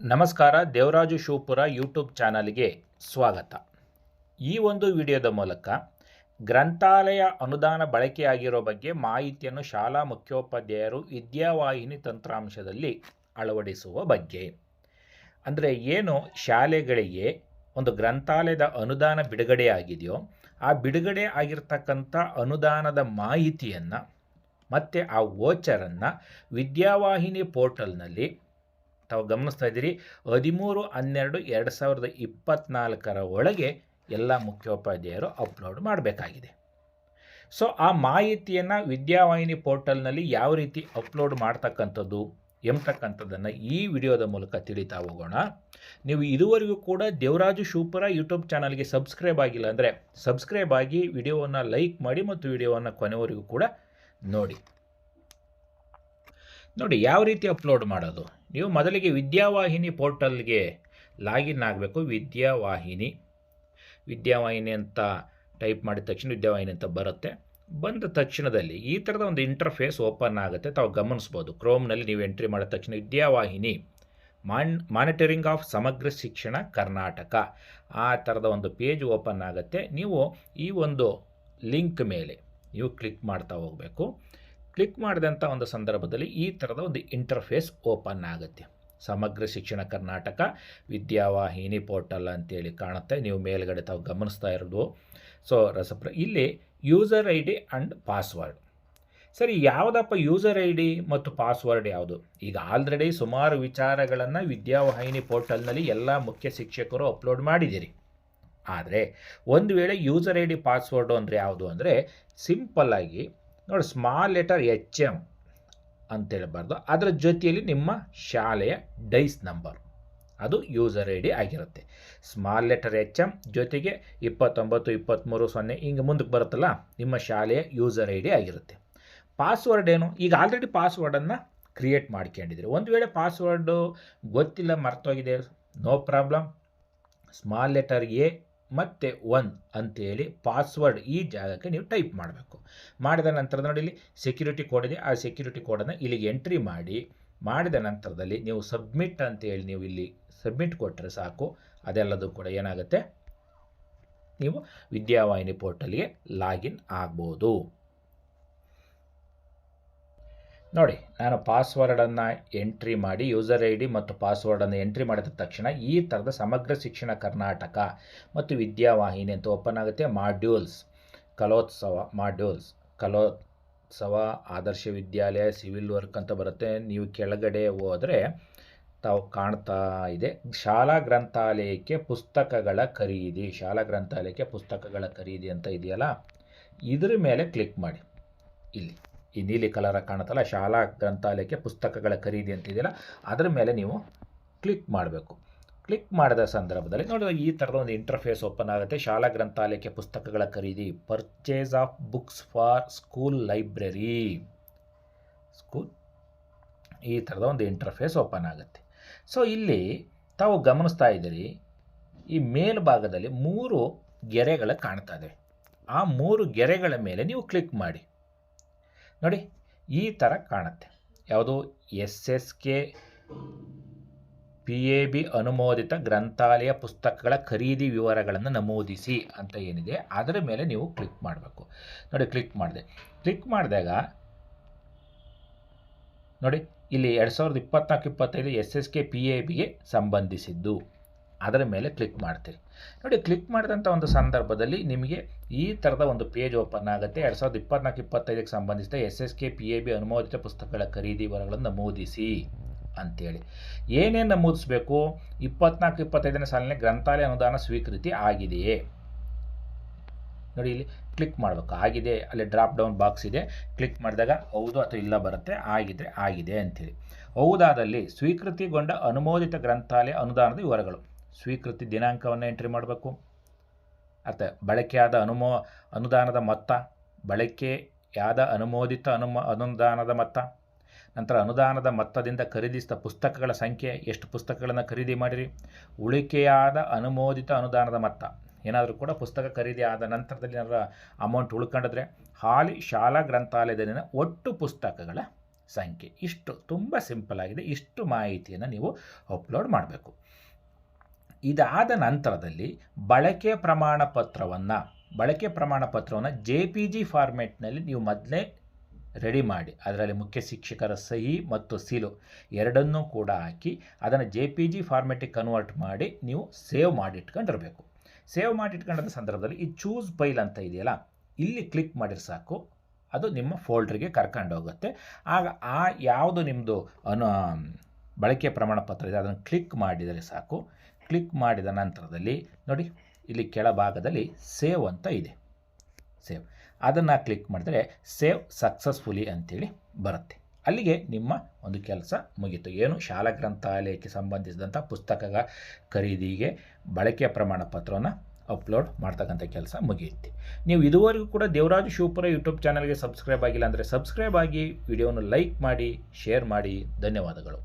ನಮಸ್ಕಾರ, ದೇವರಾಜು ಶಿವಪುರ ಯೂಟ್ಯೂಬ್ ಚಾನಲ್ಗೆ ಸ್ವಾಗತ. ಈ ಒಂದು ವಿಡಿಯೋದ ಮೂಲಕ ಗ್ರಂಥಾಲಯ ಅನುದಾನ ಬಳಕೆಯಾಗಿರೋ ಬಗ್ಗೆ ಮಾಹಿತಿಯನ್ನು ಶಾಲಾ ಮುಖ್ಯೋಪಾಧ್ಯಾಯರು ವಿದ್ಯಾವಾಹಿನಿ ತಂತ್ರಾಂಶದಲ್ಲಿ ಅಳವಡಿಸುವ ಬಗ್ಗೆ. ಅಂದರೆ ಏನು ಶಾಲೆಗಳಿಗೆ ಒಂದು ಗ್ರಂಥಾಲಯದ ಅನುದಾನ ಬಿಡುಗಡೆ ಆಗಿದೆಯೋ, ಆ ಬಿಡುಗಡೆ ಆಗಿರ್ತಕ್ಕಂಥ ಅನುದಾನದ ಮಾಹಿತಿಯನ್ನು ಮತ್ತು ಆ ವೋಚರನ್ನು ವಿದ್ಯಾವಾಹಿನಿ ಪೋರ್ಟಲ್ನಲ್ಲಿ ತಾವು ಗಮನಿಸ್ತಾ ಇದ್ದೀರಿ, ಹದಿಮೂರು, ಹನ್ನೆರಡು, ಎರಡು ಸಾವಿರದ ಇಪ್ಪತ್ತ್ನಾಲ್ಕರ ಒಳಗೆ ಎಲ್ಲ ಮುಖ್ಯೋಪಾಧ್ಯಾಯರು ಅಪ್ಲೋಡ್ ಮಾಡಬೇಕಾಗಿದೆ. ಸೊ ಆ ಮಾಹಿತಿಯನ್ನು ವಿದ್ಯಾವಾಹಿನಿ ಪೋರ್ಟಲ್ನಲ್ಲಿ ಯಾವ ರೀತಿ ಅಪ್ಲೋಡ್ ಮಾಡ್ತಕ್ಕಂಥದ್ದು ಎಂಬತಕ್ಕಂಥದ್ದನ್ನು ಈ ವಿಡಿಯೋದ ಮೂಲಕ ತಿಳಿತಾ ಹೋಗೋಣ. ನೀವು ಇದುವರೆಗೂ ಕೂಡ ದೇವರಾಜು ಶಿವಪುರ ಯೂಟ್ಯೂಬ್ ಚಾನಲ್ಗೆ ಸಬ್ಸ್ಕ್ರೈಬ್ ಆಗಿಲ್ಲ ಅಂದರೆ ಸಬ್ಸ್ಕ್ರೈಬ್ ಆಗಿ ವಿಡಿಯೋವನ್ನು ಲೈಕ್ ಮಾಡಿ ಮತ್ತು ವಿಡಿಯೋವನ್ನು ಕೊನೆವರೆಗೂ ಕೂಡ ನೋಡಿ. ನೋಡಿ, ಯಾವ ರೀತಿ ಅಪ್ಲೋಡ್ ಮಾಡೋದು? ನೀವು ಮೊದಲಿಗೆ ವಿದ್ಯಾವಾಹಿನಿ ಪೋರ್ಟಲ್ಗೆ ಲಾಗಿನ್ ಆಗಬೇಕು. ವಿದ್ಯಾವಾಹಿನಿ. ವಿದ್ಯಾವಾಹಿನಿ ಅಂತ ಟೈಪ್ ಮಾಡಿದ ತಕ್ಷಣ ವಿದ್ಯಾವಾಹಿನಿ ಅಂತ ಬರುತ್ತೆ. ಬಂದ ತಕ್ಷಣದಲ್ಲಿ ಈ ಥರದ ಒಂದು ಇಂಟರ್ಫೇಸ್ ಓಪನ್ ಆಗುತ್ತೆ. ತಾವು ಗಮನಿಸ್ಬೋದು. ಕ್ರೋಮ್ನಲ್ಲಿ ನೀವು ಎಂಟ್ರಿ ಮಾಡಿದ ತಕ್ಷಣ ವಿದ್ಯಾವಾಹಿನಿ. ಮಾನ್ ಮಾನಿಟರಿಂಗ್ ಆಫ್ ಸಮಗ್ರ ಶಿಕ್ಷಣ ಕರ್ನಾಟಕ. ಆ ಥರದ ಒಂದು ಪೇಜ್ ಓಪನ್ ಆಗುತ್ತೆ. ನೀವು ಈ ಒಂದು ಲಿಂಕ್ ಮೇಲೆ ನೀವು ಕ್ಲಿಕ್ ಮಾಡ್ತಾ ಹೋಗಬೇಕು. ಕ್ಲಿಕ್ ಮಾಡಿದಂಥ ಒಂದು ಸಂದರ್ಭದಲ್ಲಿ ಈ ಥರದ ಒಂದು ಇಂಟರ್ಫೇಸ್ ಓಪನ್ ಆಗುತ್ತೆ. ಸಮಗ್ರ ಶಿಕ್ಷಣ ಕರ್ನಾಟಕ ವಿದ್ಯಾವಾಹಿನಿ ಪೋರ್ಟಲ್ ಅಂತೇಳಿ ಕಾಣುತ್ತೆ. ನೀವು ಮೇಲ್ಗಡೆ ತಾವು ಗಮನಿಸ್ತಾ ಇರೋದು. ಸೊ ರಸಪ್ರ, ಇಲ್ಲಿ user I D and password ಸರಿ, ಯಾವುದಪ್ಪ ಯೂಸರ್ ಐ ಡಿ ಮತ್ತು ಪಾಸ್ವರ್ಡ್ ಯಾವುದು? ಈಗ ಆಲ್ರೆಡಿ ಸುಮಾರು ವಿಚಾರಗಳನ್ನು ವಿದ್ಯಾವಾಹಿನಿ ಪೋರ್ಟಲ್ನಲ್ಲಿ ಎಲ್ಲ ಮುಖ್ಯ ಶಿಕ್ಷಕರು ಅಪ್ಲೋಡ್ ಮಾಡಿದ್ದೀರಿ. ಆದರೆ, ಒಂದು ವೇಳೆ ಯೂಸರ್ ಐ ಡಿ ಪಾಸ್ವರ್ಡು ಅಂದರೆ ಯಾವುದು ಅಂದರೆ ಸಿಂಪಲ್ಲಾಗಿ ನೋಡಿ ಸ್ಮಾಲ್ ಲೆಟರ್ ಎಚ್ ಎಂ ಅಂತೇಳಬಾರ್ದು. ಅದರ ಜೊತೆಯಲ್ಲಿ ನಿಮ್ಮ ಶಾಲೆಯ ಡೈಸ್ ನಂಬರ್ ಅದು ಯೂಸರ್ ಐ ಡಿ ಆಗಿರುತ್ತೆ. ಸ್ಮಾಲ್ ಲೆಟರ್ ಎಚ್ ಎಂ ಜೊತೆಗೆ ಇಪ್ಪತ್ತೊಂಬತ್ತು ಇಪ್ಪತ್ತ್ಮೂರು ಸೊನ್ನೆ, ಹಿಂಗೆ ಮುಂದಕ್ಕೆ ಬರುತ್ತಲ್ಲ, ನಿಮ್ಮ ಶಾಲೆಯ ಯೂಸರ್ ಐ ಡಿ ಆಗಿರುತ್ತೆ. ಪಾಸ್ವರ್ಡ್ ಏನು? ಈಗ ಆಲ್ರೆಡಿ ಪಾಸ್ವರ್ಡನ್ನು ಕ್ರಿಯೇಟ್ ಮಾಡ್ಕೊಂಡಿದ್ದೀರಿ. ಒಂದು ವೇಳೆ ಪಾಸ್ವರ್ಡು ಗೊತ್ತಿಲ್ಲ, ಮರ್ತೋಗಿದೆ no problem small letter A ಮತ್ತು ಒನ್ ಅಂತೇಳಿ ಪಾಸ್ವರ್ಡ್ ಈ ಜಾಗಕ್ಕೆ ನೀವು ಟೈಪ್ ಮಾಡಬೇಕು. ಮಾಡಿದ ನಂತರ ನೋಡಿ ಇಲ್ಲಿ ಸೆಕ್ಯೂರಿಟಿ ಕೋಡ್ ಇದೆ. ಆ ಸೆಕ್ಯೂರಿಟಿ ಕೋಡನ್ನು ಇಲ್ಲಿಗೆ ಎಂಟ್ರಿ ಮಾಡಿ, ಮಾಡಿದ ನಂತರದಲ್ಲಿ ನೀವು ಸಬ್ಮಿಟ್ ಅಂತೇಳಿ ನೀವು ಇಲ್ಲಿ ಸಬ್ಮಿಟ್ ಕೊಟ್ಟರೆ ಸಾಕು. ಅದೆಲ್ಲದೂ ಕೂಡ ಏನಾಗುತ್ತೆ? ನೀವು ವಿದ್ಯಾವಾಹಿನಿ ಪೋರ್ಟಲ್ಗೆ ಲಾಗಿನ್ ಆಗ್ಬೋದು. ನೋಡಿ, ನಾನು ಪಾಸ್ವರ್ಡನ್ನು ಎಂಟ್ರಿ ಮಾಡಿ, ಯೂಸರ್ ಐ ಡಿ ಮತ್ತು ಪಾಸ್ವರ್ಡನ್ನು ಎಂಟ್ರಿ ಮಾಡಿದ ತಕ್ಷಣ ಈ ಥರದ ಸಮಗ್ರ ಶಿಕ್ಷಣ ಕರ್ನಾಟಕ ಮತ್ತು ವಿದ್ಯಾವಾಹಿನಿ ಅಂತ ಓಪನ್ ಆಗುತ್ತೆ. Modules, Kalotsava modules, Kalotsava, Adarsha Vidyalaya, civil work ಅಂತ ಬರುತ್ತೆ. ನೀವು ಕೆಳಗಡೆ ಹೋದರೆ ತಾವು ಕಾಣ್ತಾ ಇದೆ. ಶಾಲಾ ಗ್ರಂಥಾಲಯಕ್ಕೆ ಪುಸ್ತಕಗಳ ಖರೀದಿ, ಶಾಲಾ ಗ್ರಂಥಾಲಯಕ್ಕೆ ಪುಸ್ತಕಗಳ ಖರೀದಿ ಅಂತ ಇದೆಯಲ್ಲ? ಇದ್ರ ಮೇಲೆ ಕ್ಲಿಕ್ ಮಾಡಿ. ಇಲ್ಲಿ. ಈ ನೀಲಿ ಕಲರ ಕಾಣುತ್ತಲ್ಲ, ಶಾಲಾ ಗ್ರಂಥಾಲಯಕ್ಕೆ ಪುಸ್ತಕಗಳ ಖರೀದಿ ಅಂತಿದೆಯಲ್ಲ ಅದರ ಮೇಲೆ ನೀವು ಕ್ಲಿಕ್ ಮಾಡಬೇಕು. ಕ್ಲಿಕ್ ಮಾಡಿದ ಸಂದರ್ಭದಲ್ಲಿ ನೋಡಿ ಈ ಥರದ ಒಂದು ಇಂಟರ್ಫೇಸ್ ಓಪನ್ ಆಗುತ್ತೆ. ಶಾಲಾ ಗ್ರಂಥಾಲಯಕ್ಕೆ ಪುಸ್ತಕಗಳ ಖರೀದಿ purchase of books for school library school ಈ ಥರದ ಒಂದು ಇಂಟರ್ಫೇಸ್ ಓಪನ್ ಆಗುತ್ತೆ. ಸೊ ಇಲ್ಲಿ ತಾವು ಗಮನಿಸ್ತಾ ಇದ್ದೀರಿ, ಈ ಮೇಲ್ಭಾಗದಲ್ಲಿ ಮೂರು ಗೆರೆಗಳು ಕಾಣ್ತಾ ಇದೆ ಆ ಮೂರು ಗೆರೆಗಳ ಮೇಲೆ ನೀವು ಕ್ಲಿಕ್ ಮಾಡಿ. ನೋಡಿ, ಈ ಥರ ಕಾಣುತ್ತೆ. ಯಾವುದು? S S K P A B ಅನುಮೋದಿತ ಗ್ರಂಥಾಲಯ ಪುಸ್ತಕಗಳ ಖರೀದಿ ವಿವರಗಳನ್ನು ನಮೂದಿಸಿ ಅಂತ ಏನಿದೆ, ಅದರ ಮೇಲೆ ನೀವು ಕ್ಲಿಕ್ ಮಾಡಬೇಕು. ನೋಡಿ, ಕ್ಲಿಕ್ ಮಾಡಿದೆ. ಕ್ಲಿಕ್ ಮಾಡಿದಾಗ, ನೋಡಿ, ಇಲ್ಲಿ ಎರಡು ಸಾವಿರದ ಇಪ್ಪತ್ನಾಲ್ಕು, ಇಪ್ಪತ್ತೈದು S S K P A ಬಿಗೆ ಸಂಬಂಧಿಸಿದ್ದು. ಅದರ ಮೇಲೆ ಕ್ಲಿಕ್ ಮಾಡ್ತೀರಿ. ನೋಡಿ ಕ್ಲಿಕ್ ಮಾಡಿದಂಥ ಒಂದು ಸಂದರ್ಭದಲ್ಲಿ ನಿಮಗೆ ಈ ಥರದ ಒಂದು ಪೇಜ್ ಓಪನ್ ಆಗುತ್ತೆ. ಎರಡು ಸಾವಿರದ ಇಪ್ಪತ್ನಾಲ್ಕು, ಇಪ್ಪತ್ತೈದಕ್ಕೆ ಸಂಬಂಧಿಸಿದ S S K, P A B ಅನುಮೋದಿತ ಪುಸ್ತಕಗಳ ಖರೀದಿ ವಿವರಗಳನ್ನು ನಮೂದಿಸಿ ಅಂತೇಳಿ. ಏನೇನು ನಮೂದಿಸಬೇಕು? ಇಪ್ಪತ್ನಾಲ್ಕು, ಇಪ್ಪತ್ತೈದನೇ ಸಾಲಿನ ಗ್ರಂಥಾಲಯ ಅನುದಾನ ಸ್ವೀಕೃತಿ ಆಗಿದೆಯೇ? ನೋಡಿ, ಇಲ್ಲಿ ಕ್ಲಿಕ್ ಮಾಡಬೇಕು. ಆಗಿದೆ. ಅಲ್ಲಿ ಡ್ರಾಪ್ ಡೌನ್ ಬಾಕ್ಸ್ ಇದೆ. ಕ್ಲಿಕ್ ಮಾಡಿದಾಗ ಹೌದು ಅಥವಾ ಇಲ್ಲ ಬರುತ್ತೆ. ಆಗಿದ್ರೆ ಆಗಿದೆ ಅಂಥೇಳಿ ಹೌದಾದಲ್ಲಿ ಸ್ವೀಕೃತಿಗೊಂಡ ಅನುಮೋದಿತ ಗ್ರಂಥಾಲಯ ಅನುದಾನದ ವಿವರಗಳು. ಸ್ವೀಕೃತಿ ದಿನಾಂಕವನ್ನು ಎಂಟ್ರಿ ಮಾಡಬೇಕು. ಅರ್ಥ, ಬಳಕೆಯಾದ ಅನುಮೋ, ಅನುದಾನದ ಮೊತ್ತ, ಬಳಕೆಯಾದ ಅನುಮೋದಿತ ಅನುಮ, ಅನುದಾನದ ಮೊತ್ತ, ನಂತರ ಅನುದಾನದ ಮೊತ್ತದಿಂದ ಖರೀದಿಸಿದ ಪುಸ್ತಕಗಳ ಸಂಖ್ಯೆ, ಎಷ್ಟು ಪುಸ್ತಕಗಳನ್ನು ಖರೀದಿ ಮಾಡಿರಿ, ಉಳಿಕೆಯಾದ ಅನುಮೋದಿತ ಅನುದಾನದ ಮೊತ್ತ, ಏನಾದರೂ ಕೂಡ ಪುಸ್ತಕ ಖರೀದಿ ಆದ ನಂತರದಲ್ಲಿ ಏನಾದರೂ ಅಮೌಂಟ್ ಉಳ್ಕೊಂಡಿದ್ರೆ ಹಾಲಿ ಶಾಲಾ ಗ್ರಂಥಾಲಯದಲ್ಲಿನ ಒಟ್ಟು ಪುಸ್ತಕಗಳ ಸಂಖ್ಯೆ. ಇಷ್ಟು, ತುಂಬ ಸಿಂಪಲ್ ಆಗಿದೆ. ಇಷ್ಟು ಮಾಹಿತಿಯನ್ನು ನೀವು ಅಪ್ಲೋಡ್ ಮಾಡಬೇಕು. ಇದಾದ ನಂತರದಲ್ಲಿ ಬಳಕೆ ಪ್ರಮಾಣ ಪತ್ರವನ್ನು ಬಳಕೆ ಪ್ರಮಾಣ ಪತ್ರವನ್ನು ಜೆ ಪಿ ಜಿ ಫಾರ್ಮೆಟ್ನಲ್ಲಿ ನೀವು ಮೊದಲೇ ರೆಡಿ ಮಾಡಿ. ಅದರಲ್ಲಿ ಮುಖ್ಯ ಶಿಕ್ಷಕರ ಸಹಿ ಮತ್ತು ಸೀಲು ಎರಡನ್ನೂ ಕೂಡ ಹಾಕಿ ಅದನ್ನು ಜೆ ಪಿ ಜಿ ಫಾರ್ಮೆಟಿಗೆ ಕನ್ವರ್ಟ್ ಮಾಡಿ ನೀವು ಸೇವ್ ಮಾಡಿಟ್ಕೊಂಡಿರಬೇಕು. ಸೇವ್ ಮಾಡಿಟ್ಕೊಂಡಂಥ ಸಂದರ್ಭದಲ್ಲಿ ಈ ಚೂಸ್ ಫೈಲ್ ಅಂತ ಇದೆಯಲ್ಲ, ಇಲ್ಲಿ ಕ್ಲಿಕ್ ಮಾಡಿದ್ರೆ ಸಾಕು. ಅದು ನಿಮ್ಮ ಫೋಲ್ಡ್ರಿಗೆ ಕರ್ಕೊಂಡು ಹೋಗುತ್ತೆ. ಆಗ ಆ ಯಾವುದು ನಿಮ್ಮದು ಅನು, ಬಳಕೆ ಪ್ರಮಾಣ ಪತ್ರ ಇದೆ, ಅದನ್ನು ಕ್ಲಿಕ್ ಮಾಡಿದರೆ ಸಾಕು. ಕ್ಲಿಕ್ ಮಾಡಿದ ನಂತರದಲ್ಲಿ ನೋಡಿ, ಇಲ್ಲಿ ಕೆಳಭಾಗದಲ್ಲಿ ಸೇವ್ ಅಂತ ಇದೆ. ಸೇವ್ ಅದನ್ನು ಕ್ಲಿಕ್ ಮಾಡಿದರೆ ಸೇವ್ ಸಕ್ಸಸ್ಫುಲಿ ಅಂಥೇಳಿ ಬರುತ್ತೆ. ಅಲ್ಲಿಗೆ ನಿಮ್ಮ ಒಂದು ಕೆಲಸ ಮುಗೀತು. ಏನು ಶಾಲಾ ಗ್ರಂಥಾಲಯಕ್ಕೆ ಸಂಬಂಧಿಸಿದಂಥ ಪುಸ್ತಕಗಳ ಖರೀದಿಗೆ ಬಳಕೆಯ ಪ್ರಮಾಣ ಪತ್ರವನ್ನು ಅಪ್ಲೋಡ್ ಮಾಡ್ತಕ್ಕಂಥ ಕೆಲಸ ಮುಗಿಯುತ್ತೆ. ನೀವು ಇದುವರೆಗೂ ಕೂಡ ದೇವರಾಜು ಶಿವಪುರ ಯೂಟ್ಯೂಬ್ ಚಾನಲ್ಗೆ ಸಬ್ಸ್ಕ್ರೈಬ್ ಆಗಿಲ್ಲ ಅಂದರೆ ಸಬ್ಸ್ಕ್ರೈಬ್ ಆಗಿ ವಿಡಿಯೋನ ಲೈಕ್ ಮಾಡಿ ಶೇರ್ ಮಾಡಿ. ಧನ್ಯವಾದಗಳು.